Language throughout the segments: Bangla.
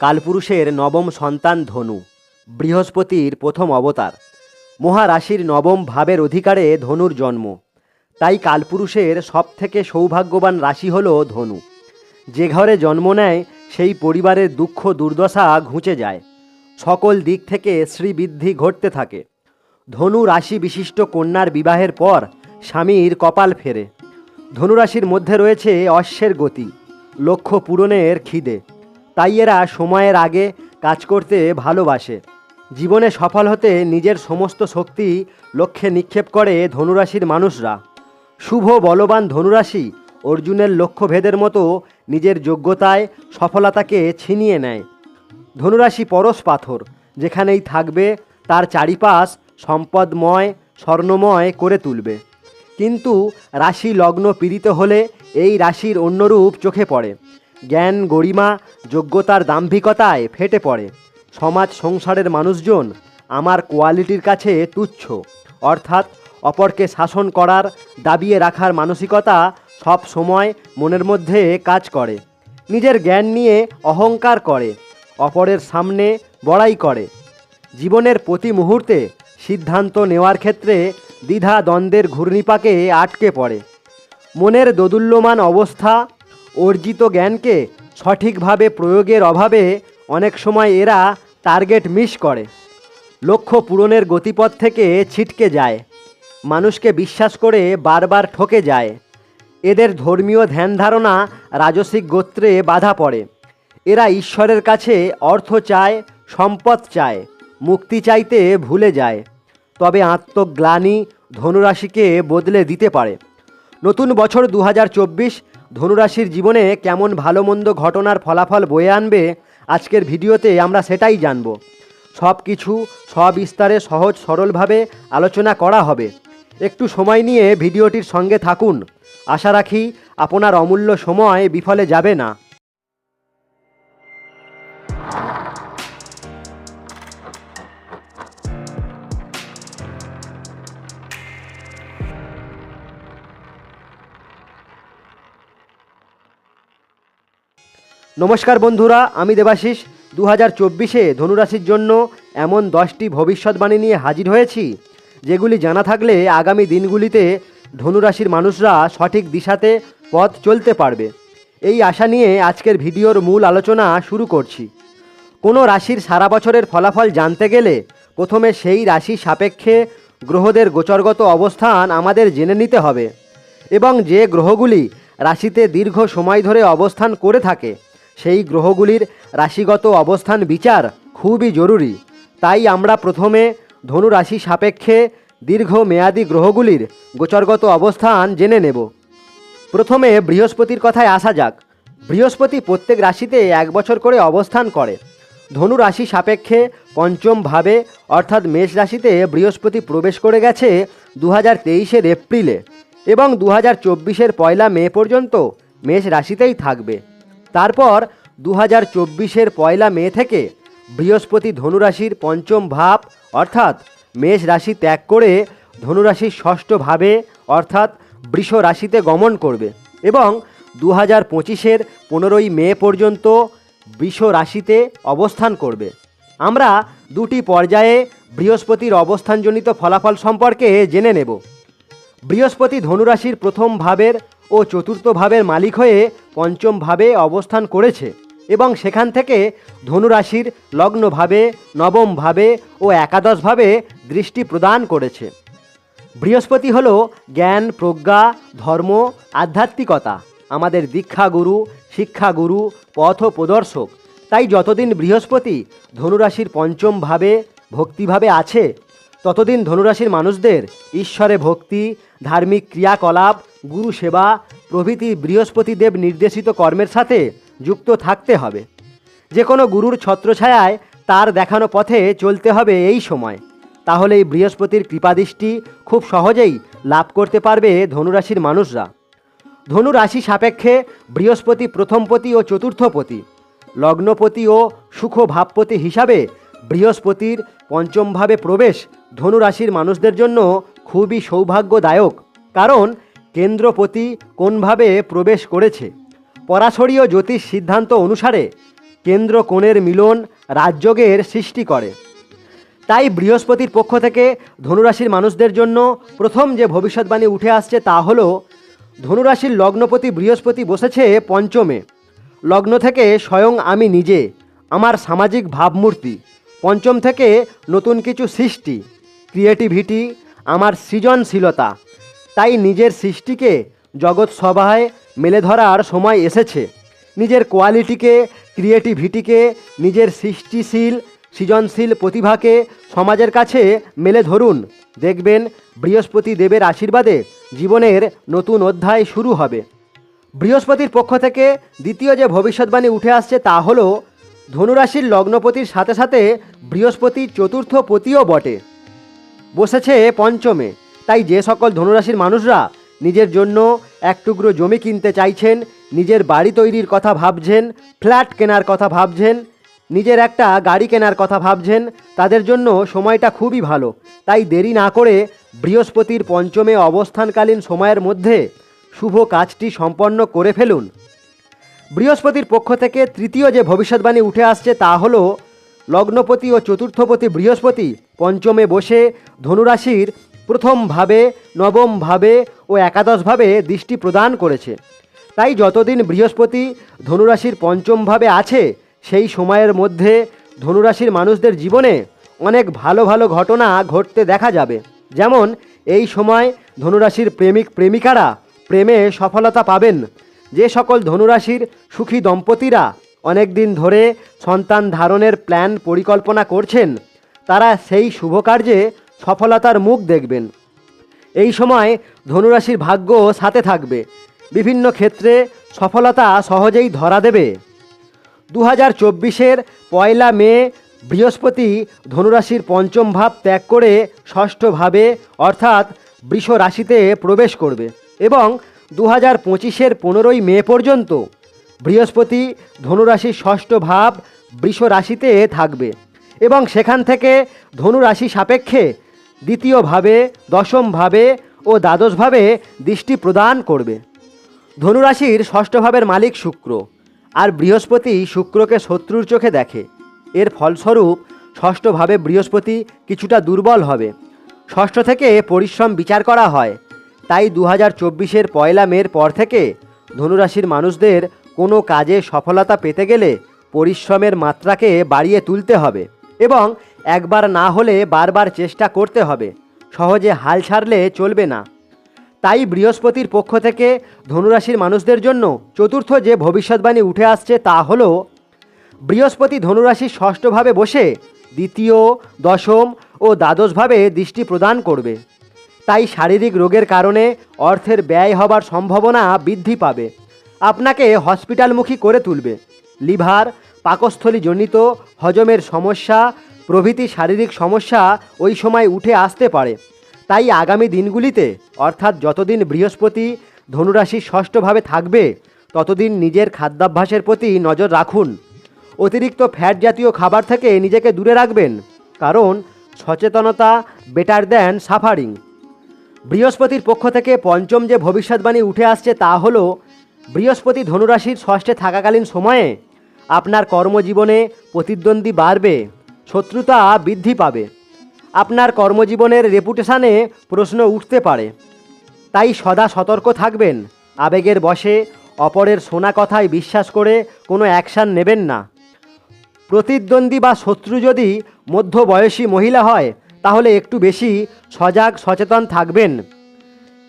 কালপুরুষের নবম সন্তান ধনু, বৃহস্পতির প্রথম অবতার। মহারাশির নবম ভাবের অধিকারে ধনুর জন্ম। তাই কালপুরুষের সবথেকে সৌভাগ্যবান রাশি হল ধনু। যে ঘরে জন্ম নেয়, সেই পরিবারের দুঃখ দুর্দশা ঘুচে যায়। সকল দিক থেকে শ্রীবৃদ্ধি ঘটতে থাকে। ধনু রাশি বিশিষ্ট কন্যার বিবাহের পর স্বামীর কপাল ফেরে। ধনুরাশির মধ্যে রয়েছে অশ্বের গতি, লক্ষ্য পূরণের খিদে। তাই এরা সময়ের আগে কাজ করতে ভালোবাসে। জীবনে সফল হতে নিজের সমস্ত শক্তি লক্ষ্যে নিক্ষেপ করে ধনুরাশির মানুষরা। শুভ, বলবান ধনুরাশি অর্জুনের লক্ষ্যভেদের মতো নিজের যোগ্যতায় সফলতাকে ছিনিয়ে নেয়। ধনুরাশি পরশ পাথর, যেখানেই থাকবে তার চারিপাশ সম্পদময়, স্বর্ণময় করে তুলবে। কিন্তু রাশি লগ্ন পীড়িত হলে এই রাশির অন্যরূপ চোখে পড়ে। জ্ঞান, গরিমা, যোগ্যতার দাম্ভিকতায় ফেটে পড়ে। সমাজ সংসারের মানুষজন আমার কোয়ালিটির কাছে তুচ্ছ। অর্থাৎ অপরকে শাসন করার, দাবিয়ে রাখার মানসিকতা সব সময় মনের মধ্যে কাজ করে। নিজের জ্ঞান নিয়ে অহংকার করে, অপরের সামনে বড়াই করে। জীবনের প্রতি মুহূর্তে সিদ্ধান্ত নেওয়ার ক্ষেত্রে দ্বিধা দ্বন্দ্বের ঘূর্ণিপাকে আটকে পড়ে। মনের দোদুল্যমান অবস্থা অর্জিত জ্ঞানকে সঠিকভাবে প্রয়োগের অভাবে অনেক সময় এরা টার্গেট মিস করে। লক্ষ্য পূরণের গতিপথ থেকে ছিটকে যায়। মানুষকে বিশ্বাস করে বারবার ঠকে যায়। এদের ধর্মীয় ধ্যান ধারণা রাজসিক গোত্রে বাধা পড়ে। এরা ঈশ্বরের কাছে অর্থ চায়, সম্পদ চায়, মুক্তি চাইতে ভুলে যায়। তবে আত্মগ্লানি ধনুরাশিকে বদলে দিতে পারে। নতুন বছর দু হাজার চব্বিশ ধনুরাশির জীবনে কেমন ভালো মন্দ ঘটনার ফলাফল বয়ে আনবে, আজকের ভিডিওতে আমরা সেটাই জানব। সব কিছু সবিস্তারে সহজ সরলভাবে আলোচনা করা হবে। একটু সময় নিয়ে ভিডিওটির সঙ্গে থাকুন। আশা রাখি আপনার অমূল্য সময় বিফলে যাবে না। নমস্কার বন্ধুরা, আমি দেবাশিস। দু হাজার চব্বিশে ধনুরাশির জন্য এমন দশটি ভবিষ্যৎবাণী নিয়ে হাজির হয়েছি, যেগুলি জানা থাকলে আগামী দিনগুলিতে ধনুরাশির মানুষরা সঠিক দিশাতে পথ চলতে পারবে। এই আশা নিয়ে আজকের ভিডিওর মূল আলোচনা শুরু করছি। কোনো রাশির সারা বছরের ফলাফল জানতে গেলে প্রথমে সেই রাশি সাপেক্ষে গ্রহদের গোচরগত অবস্থান আমাদের জেনে নিতে হবে এবং যে গ্রহগুলি রাশিতে দীর্ঘ সময় ধরে অবস্থান করে থাকে সেই গ্রহগুলির রাশিগত অবস্থান বিচার খুবই জরুরি। তাই আমরা প্রথমে ধনু রাশি সাপেক্ষে দীর্ঘ মেয়াদি গ্রহগুলির গোচরগত অবস্থান জেনে নেব। প্রথমে বৃহস্পতির কথায় আসা যাক। বৃহস্পতি প্রত্যেক রাশিতে এক বছর করে অবস্থান করে। ধনু রাশি সাপেক্ষে পঞ্চম ভাবে, অর্থাৎ মেষ রাশিতে বৃহস্পতি প্রবেশ করে গেছে দু হাজার তেইশের এপ্রিলে এবং দু হাজার চব্বিশের পয়লা মে পর্যন্ত মেষ রাশিতেই থাকবে। তারপর দু হাজার চব্বিশের পয়লা মে থেকে বৃহস্পতি ধনুরাশির পঞ্চম ভাব, অর্থাৎ মেষ রাশি ত্যাগ করে ধনুরাশির ষষ্ঠ ভাবে, অর্থাৎ বৃষ রাশিতে গমন করবে এবং দু হাজার পঁচিশের পনেরোই মে পর্যন্ত বৃষ রাশিতে অবস্থান করবে। আমরা দুটি পর্যায়ে বৃহস্পতির অবস্থানজনিত ফলাফল সম্পর্কে জেনে নেব। বৃহস্পতি ধনুরাশির প্রথম ভাবের ও চতুর্থ ভাবের মালিক হয়ে পঞ্চম ভাবে অবস্থান করেছে এবং সেখান থেকে ধনুরাশির লগ্নভাবে নবম ভাবে ও একাদশ ভাবে দৃষ্টি প্রদান করেছে। বৃহস্পতি হলো জ্ঞান, প্রজ্ঞা, ধর্ম, আধ্যাত্মিকতা, আমাদের দীক্ষাগুরু, শিক্ষাগুরু, পথ প্রদর্শক। তাই যতদিন বৃহস্পতি ধনুরাশির পঞ্চম ভাবে ভক্তিভাবে আছে, ততদিন ধনুরাশির মানুষদের ঈশ্বরে ভক্তি, ধার্মিক ক্রিয়াকলাপ গুরু সেবা প্রভৃতি বৃহস্পতিদেব নির্দেশিত কর্মের সাথে যুক্ত থাকতে হবে। যে কোনো গুরুর ছত্রছায়ায় তার দেখানো পথে চলতে হবে এই সময়। তাহলে এই বৃহস্পতির কৃপাদৃষ্টি খুব সহজেই লাভ করতে পারবে ধনুরাশির মানুষরা। ধনুরাশি সাপেক্ষে বৃহস্পতি প্রথমপতি ও চতুর্থপতি। লগ্নপতি ও সুখ ভাবপতি হিসাবে বৃহস্পতির পঞ্চমভাবে প্রবেশ ধনুরাশির মানুষদের জন্য খুবই সৌভাগ্যদায়ক। কারণ কেন্দ্রপতি কোনভাবে প্রবেশ করেছে? পরাশরীয় জ্যোতিষ সিদ্ধান্ত অনুসারে কেন্দ্র কোণের মিলন রাজযোগের সৃষ্টি করে। তাই বৃহস্পতির পক্ষ থেকে ধনুরাশির মানুষদের জন্য প্রথম যে ভবিষ্যৎবাণী উঠে আসছে তা হলো, ধনুরাশির লগ্নপতি বৃহস্পতি বসেছে পঞ্চমে। লগ্ন থেকে স্বয়ং আমি নিজে, আমার সামাজিক ভাবমূর্তি, পঞ্চম থেকে নতুন কিছু সৃষ্টি, ক্রিয়েটিভিটি, আমার সৃজনশীলতা। তাই নিজের সৃষ্টিকে জগৎ সভায় মেলে ধরার সময় এসেছে। নিজের কোয়ালিটিকে, ক্রিয়েটিভিটিকে, নিজের সৃষ্টিশীল, সৃজনশীল প্রতিভাকে সমাজের কাছে মেলে ধরুন। দেখবেন বৃহস্পতি দেবের আশীর্বাদে জীবনের নতুন অধ্যায় শুরু হবে। বৃহস্পতির পক্ষ থেকে দ্বিতীয় যে ভবিষ্যৎবাণী উঠে আসছে তা হলো, ধনুরাশির লগ্নপতির সাথে সাথে বৃহস্পতি চতুর্থ পতিও বটে। বসেছে পঞ্চমে। তাই যে সকল ধনুরাশির মানুষরা নিজের জন্য এক টুকরো জমি কিনতে চাইছেন, নিজের বাড়ি তৈরির কথা ভাবছেন, ফ্ল্যাট কেনার কথা ভাবছেন, নিজের একটা গাড়ি কেনার কথা ভাবছেন, তাদের জন্য সময়টা খুবই ভালো। তাই দেরি না করে বৃহস্পতির পঞ্চমে অবস্থানকালীন সময়ের মধ্যে শুভ কাজটি সম্পন্ন করে ফেলুন। বৃহস্পতির পক্ষ থেকে তৃতীয় যে ভবিষ্যৎবাণী উঠে আসছে তা হল, লগ্নপতি ও চতুর্থপতি বৃহস্পতি পঞ্চমে বসে ধনুরাশির প্রথম ভাবে নবম ভাবে ও একাদশ ভাবে দৃষ্টি প্রদান করেছে। তাই যতদিন বৃহস্পতি ধনুরাশির পঞ্চম ভাবে আছে, সেই সময়ের মধ্যে ধনুরাশির মানুষদের জীবনে অনেক ভালো ভালো ঘটনা ঘটতে দেখা যাবে। যেমন, এই সময় ধনুরাশির প্রেমিক প্রেমিকারা প্রেমে সফলতা পাবেন। যে সকল ধনুরাশির সুখী দম্পতিরা অনেক দিন ধরে সন্তান ধারণের প্ল্যান পরিকল্পনা করছেন, তারা সেই শুভ কার্যে সফলতার মুখ দেখবেন। এই সময় ধনুরাশির ভাগ্য সাথে থাকবে। বিভিন্ন ক্ষেত্রে সফলতা সহজেই ধরা দেবে। দু হাজার চব্বিশের পয়লা মে বৃহস্পতি ধনুরাশির পঞ্চম ভাব ত্যাগ করে ষষ্ঠ ভাবে অর্থাৎ বৃষ রাশিতে প্রবেশ করবে এবং দু হাজার পঁচিশের পনেরোই মে পর্যন্ত বৃহস্পতি ধনুরাশির ষষ্ঠ ভাব বৃষ রাশিতে থাকবে এবং সেখান থেকে ধনুরাশি সাপেক্ষে দ্বিতীয়ভাবে, দশমভাবে ও দ্বাদশভাবে দৃষ্টি প্রদান করবে। ধনুরাশির ষষ্ঠ ভাবের মালিক শুক্র, আর বৃহস্পতি শুক্রকে শত্রুর চোখে দেখে। এর ফলস্বরূপ, ষষ্ঠভাবে বৃহস্পতি কিছুটা দুর্বল হবে। ষষ্ঠ থেকে পরিশ্রম বিচার করা হয়। তাই দু হাজার চব্বিশের পয়লা মের পর থেকে ধনুরাশির মানুষদের কোনো কাজে সফলতা পেতে গেলে পরিশ্রমের মাত্রাকে বাড়িয়ে তুলতে হবে এবং একবার না হলে বারবার চেষ্টা করতে হবে। সহজে হাল ছাড়লে চলবে না। তাই বৃহস্পতির পক্ষ থেকে ধনুরাশির মানুষদের জন্য চতুর্থ যে ভবিষ্যৎবাণী উঠে আসছে তা হল, বৃহস্পতি ধনুরাশির ষষ্ঠভাবে বসে দ্বিতীয়, দশম ও দ্বাদশভাবে দৃষ্টি প্রদান করবে। তাই শারীরিক রোগের কারণে অর্থের ব্যয় হবার সম্ভাবনা বৃদ্ধি পাবে। আপনাকে হসপিটালমুখী করে তুলবে। লিভার, পাকস্থলীজনিত হজমের সমস্যা প্রভৃতি শারীরিক সমস্যা ওই সময় উঠে আসতে পারে। তাই আগামী দিনগুলিতে, অর্থাৎ যতদিন বৃহস্পতি ধনুরাশি ষষ্ঠভাবে থাকবে, ততদিন নিজের খাদ্যাভ্যাসের প্রতি নজর রাখুন। অতিরিক্ত ফ্যাট জাতীয় খাবার থেকে নিজেকে দূরে রাখবেন, কারণ সচেতনতা বেটার দ্যান সাফারিং বৃহস্পতির পক্ষ থেকে পঞ্চম যে ভবিষ্যৎবাণী উঠে আসছে তা হল, বৃহস্পতি ধনুরাশির ষষ্ঠে থাকাকালীন সময়ে আপনার কর্মজীবনে প্রতিদ্বন্দ্বী বাড়বে। শত্রুতা বৃদ্ধি পাবে। আপনার কর্মজীবনের রেপুটেশানে প্রশ্ন উঠতে পারে। তাই সদা সতর্ক থাকবেন। আবেগের বশে অপরের শোনা কথায় বিশ্বাস করে কোনো অ্যাকশান নেবেন না। প্রতিদ্বন্দ্বী বা শত্রু যদি মধ্যবয়সী মহিলা হয়, তাহলে একটু বেশি সজাগ, সচেতন থাকবেন।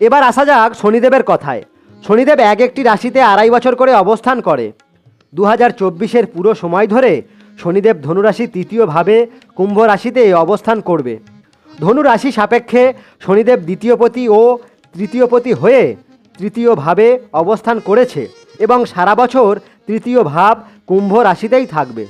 এবার আসা যাক শনিদেবের কথায়। শনিদেব এক একটি রাশিতে আড়াই বছর করে অবস্থান করে। দু হাজার পুরো সময় ধরে শনিদেব ধনুরাশি তৃতীয়ভাবে কুম্ভ রাশিতে অবস্থান করবে। ধনু রাশি সাপেক্ষে শনিদেব দ্বিতীয়পতি ও তৃতীয়পতি হয়ে তৃতীয়ভাবে অবস্থান করেছে এবং সারা বছর তৃতীয় ভাব কুম্ভ রাশিতেই থাকবে।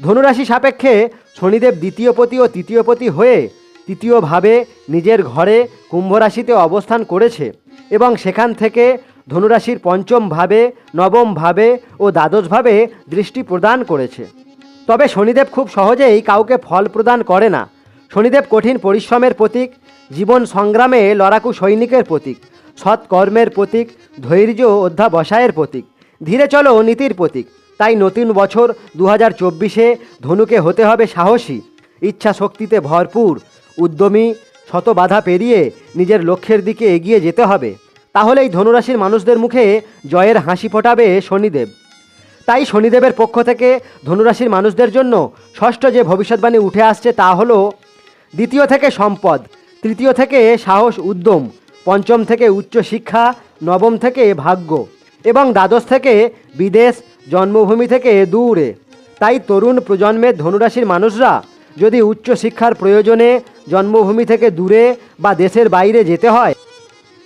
ধনুরাশি সাপেক্ষে শনিদেব দ্বিতীয়পতি ও তৃতীয়পতি হয়ে তৃতীয়ভাবে নিজের ঘরে কুম্ভ রাশিতে অবস্থান করেছে এবং সেখান থেকে ধনুরাশির পঞ্চম ভাবে, নবম ভাবে ও দ্বাদশভাবে দৃষ্টি প্রদান করেছে। তবে শনিদেব খুব সহজেই কাউকে ফল প্রদান করে না। শনিদেব কঠিন পরিশ্রমের প্রতীক, জীবন সংগ্রামে লড়াকু সৈনিকের প্রতীক, সৎ কর্মের প্রতীক, ধৈর্য অধ্যাবসায়ের প্রতীক। ধীরে চলো নীতির প্রতীক, তাই নতুন বছর দু হাজার চব্বিশে ধনুকে হতে হবে সাহসী। ইচ্ছা শক্তিতে ভরপুর, উদ্যমী, শত বাধা পেরিয়ে নিজের লক্ষ্যের দিকে এগিয়ে যেতে হবে। তাহলেই ধনুরাশির মানুষদের মুখে জয়ের হাসি ফোটাবে শনিদেব। তাই শনিদেবের পক্ষ থেকে ধনুরাশির মানুষদের জন্য ষষ্ঠ যে ভবিষ্যৎবাণী উঠে আসছে তা হলো দ্বিতীয় থেকে সম্পদ, তৃতীয় থেকে সাহস উদ্যম, পঞ্চম থেকে উচ্চ শিক্ষা, নবম থেকে ভাগ্য এবং দ্বাদশ থেকে বিদেশ, জন্মভূমি থেকে দূরে। তাই তরুণ প্রজন্মের ধনুরাশির মানুষরা যদি উচ্চ শিক্ষার প্রয়োজনে জন্মভূমি থেকে দূরে বা দেশের বাইরে যেতে হয়,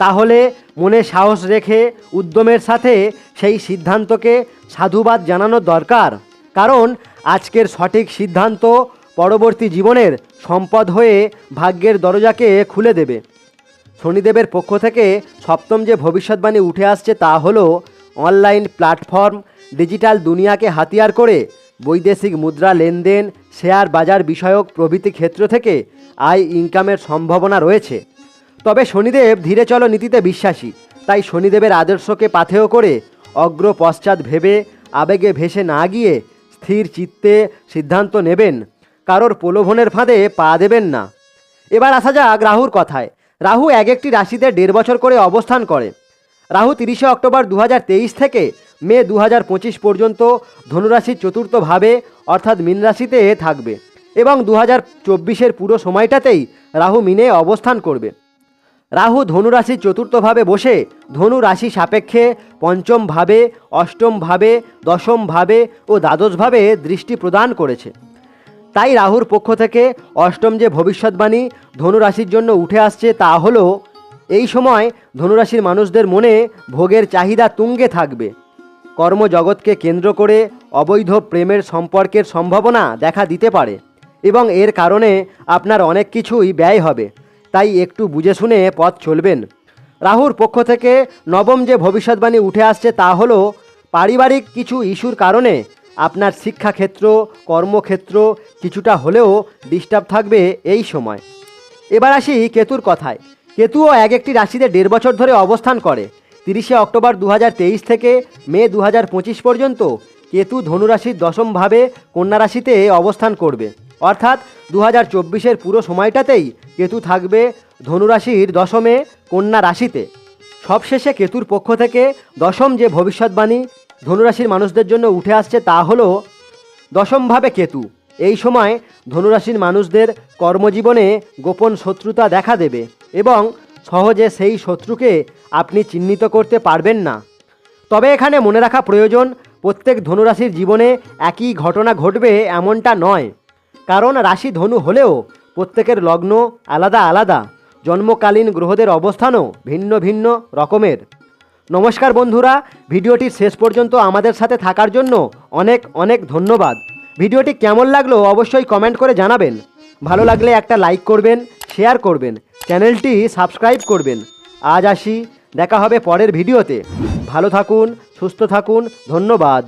তাহলে মনে সাহস রেখে উদ্যমের সাথে সেই সিদ্ধান্তকে সাধুবাদ জানানো দরকার। কারণ আজকের সঠিক সিদ্ধান্ত পরবর্তী জীবনের সম্পদ হয়ে ভাগ্যের দরজাকে খুলে দেবে। শনিদেবের পক্ষ থেকে সপ্তম যে ভবিষ্যৎবাণী উঠে আসছে তা হলো অনলাইন প্ল্যাটফর্ম ডিজিটাল দুনিয়াকে হাতিয়ার করে বৈদেশিক মুদ্রা লেনদেন, শেয়ার বাজার বিষয়ক প্রভৃতি ক্ষেত্র থেকে আয় ইনকামের সম্ভাবনা রয়েছে। তবে শনিদেব ধীরে চলো নীতিতে বিশ্বাসী, তাই শনিদেবের আদর্শকে পাথেয় করে অগ্র পশ্চাৎ ভেবে আবেগে ভেসে না গিয়ে স্থির চিত্তে সিদ্ধান্ত নেবেন। কারোর প্রলোভনের ফাঁদে পা দেবেন না। এবার আসা যাক রাহুর কথায়। রাহু এক একটি রাশিতে দেড় বছর করে অবস্থান করে। রাহু তিরিশে অক্টোবর দু হাজার তেইশ থেকে মে দু হাজার পঁচিশ পর্যন্ত ধনুরাশির চতুর্থ ভাবে, অর্থাৎ মীন রাশিতে থাকবে এবং দু হাজার পুরো সময়টাতেই রাহু মিনে অবস্থান করবে। রাহু ধনুরাশি চতুর্থভাবে বসে, ধনু রাশি সাপেক্ষে পঞ্চম ভাবে অষ্টম ভাবে দশম ভাবে ও দ্বাদশভাবে দৃষ্টি প্রদান করেছে। তাই রাহুর পক্ষ থেকে অষ্টম যে ভবিষ্যৎবাণী ধনুরাশির জন্য উঠে আসছে তা হলো, এই সময় ধনুরাশির মানুষদের মনে ভোগের চাহিদা তুঙ্গে থাকবে। কর্মজগৎকে কেন্দ্র করে অবৈধ প্রেমের সম্পর্কের সম্ভাবনা দেখা দিতে পারে এবং এর কারণে আপনার অনেক কিছুই ব্যয় হবে। তাই একটু বুঝে শুনে পথ চলবেন। রাহুর পক্ষ থেকে নবম যে ভবিষ্যৎবাণী উঠে আসছে তা হলো, পারিবারিক কিছু ইস্যুর কারণে আপনার শিক্ষাক্ষেত্র, কর্মক্ষেত্র কিছুটা হলেও ডিস্টার্ব থাকবে এই সময়। এবার আসি কেতুর কথায়। কেতুও এক একটি রাশিতে দেড় বছর ধরে অবস্থান করে। তিরিশে অক্টোবর দু হাজার তেইশ থেকে মে দু হাজার পঁচিশ পর্যন্ত কেতু ধনুরাশির দশমভাবে কন্যা রাশিতে অবস্থান করবে। অর্থাৎ দু হাজার চব্বিশের পুরো সময়টাতেই কেতু থাকবে ধনুরাশির দশমে, কন্যা রাশিতে। সবশেষে কেতুর পক্ষ থেকে দশম যে ভবিষ্যৎবাণী ধনুরাশির মানুষদের জন্য উঠে আসছে তা হলো দশমভাবে কেতু। এই সময় ধনুরাশির মানুষদের কর্মজীবনে গোপন শত্রুতা দেখা দেবে এবং সহজে সেই শত্রুকে আপনি চিহ্নিত করতে পারবেন না। তবে এখানে মনে রাখা প্রয়োজন, প্রত্যেক ধনুরাশির জীবনে একই ঘটনা ঘটবে এমনটা নয়। কারণ রাশি ধনু হলেও প্রত্যেকের লগ্ন আলাদা আলাদা। জন্মকালীন গ্রহদের অবস্থানও ভিন্ন ভিন্ন রকমের। নমস্কার বন্ধুরা ভিডিওটির শেষ পর্যন্ত আমাদের সাথে থাকার জন্য অনেক অনেক ধন্যবাদ। ভিডিওটি কেমন লাগল অবশ্যই কমেন্ট করে জানাবেন। ভালো লাগলে একটা লাইক করবেন, শেয়ার করবেন, চ্যানেলটি সাবস্ক্রাইব করবেন। আজ আসি, দেখা হবে পরের ভিডিওতে। ভালো থাকুন, সুস্থ থাকুন, ধন্যবাদ।